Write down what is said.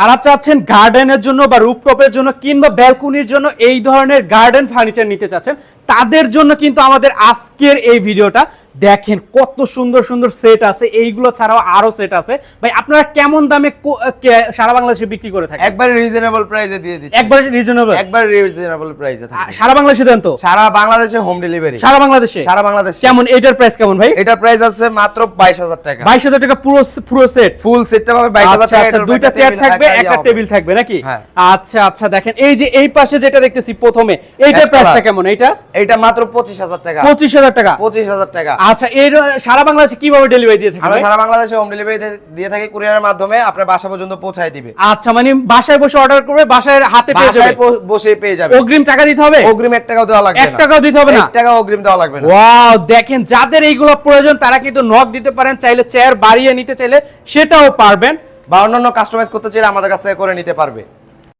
যারা চাচ্ছেন গার্ডেনের জন্য বা রুপটপের জন্য কিংবা ব্যালকনির জন্য এই ধরনের গার্ডেন ফার্নিচার নিতে চাচ্ছেন, তাদের জন্য কিন্তু আমাদের আজকের এই ভিডিওটা। দেখেন কত সুন্দর সুন্দর সেট আছে এইগুলো ছাড়াও আরও সেট আছে। ভাই আপনারা কেমন দামে সারা বাংলাদেশে বিক্রি করে থাকেন? একবারে রিজনেবল প্রাইসে দিয়ে দিচ্ছি। একবার রিজনেবল একবার রিজনেবল প্রাইসে সারা বাংলাদেশে দেন তো? সারা বাংলাদেশে হোম ডেলিভারি সারা বাংলাদেশে? সারা বাংলাদেশে। কেমন? এটার প্রাইস কেমন ভাই? এটা প্রাইস আসবে মাত্র বাইশ হাজার টাকা। বাইশ হাজার টাকা পুরো পুরো সেট ফুল সেটটা পাবে বাইশ হাজার আচ্ছা টাকা। আচ্ছা দুইটা চেয়ার থাকবে একটা টেবিল থাকবে নাকি? হ্যাঁ। আচ্ছা আচ্ছা দেখেন এই যে এই পাশে যেটা দেখতেছি প্রথমে এইটার প্রাইসটা কেমন? এইটা? এইটা মাত্র পঁচিশ হাজার টাকা। পঁচিশ হাজার টাকা। পঁচিশ হাজার টাকা। আচ্ছা এর সারা বাংলাদেশে কীভাবে ডেলিভারি দিয়ে থাকেন আমরা সারা বাংলাদেশে হোম ডেলিভারি দিয়ে থাকি কুরিয়ারের মাধ্যমে আপনার বাসা পর্যন্ত পৌঁছায় দিবে। আচ্ছা মানে বাসায় বসে অর্ডার করবে বাসায় হাতে পেয়ে যাবে? প- বসে পেয়ে যাবে। অগ্রিম টাকা দিতে হবে? অগ্রিম এক টাকাও দেওয়া লাগবে এক না। টাকাও দিতে হবে না? এক টাকা অগ্রিম দেওয়া লাগবে না। ওয়াও দেখেন যাদের এইগুলো প্রয়োজন তারা কিন্তু নক দিতে পারেন চাইলে চেয়ার বাড়িয়ে নিতে চাইলে সেটাও পারবেন। বা অন্যান্য কাস্টমাইজ করতে চাইলে আমাদের কাছ থেকে করে নিতে পারবে।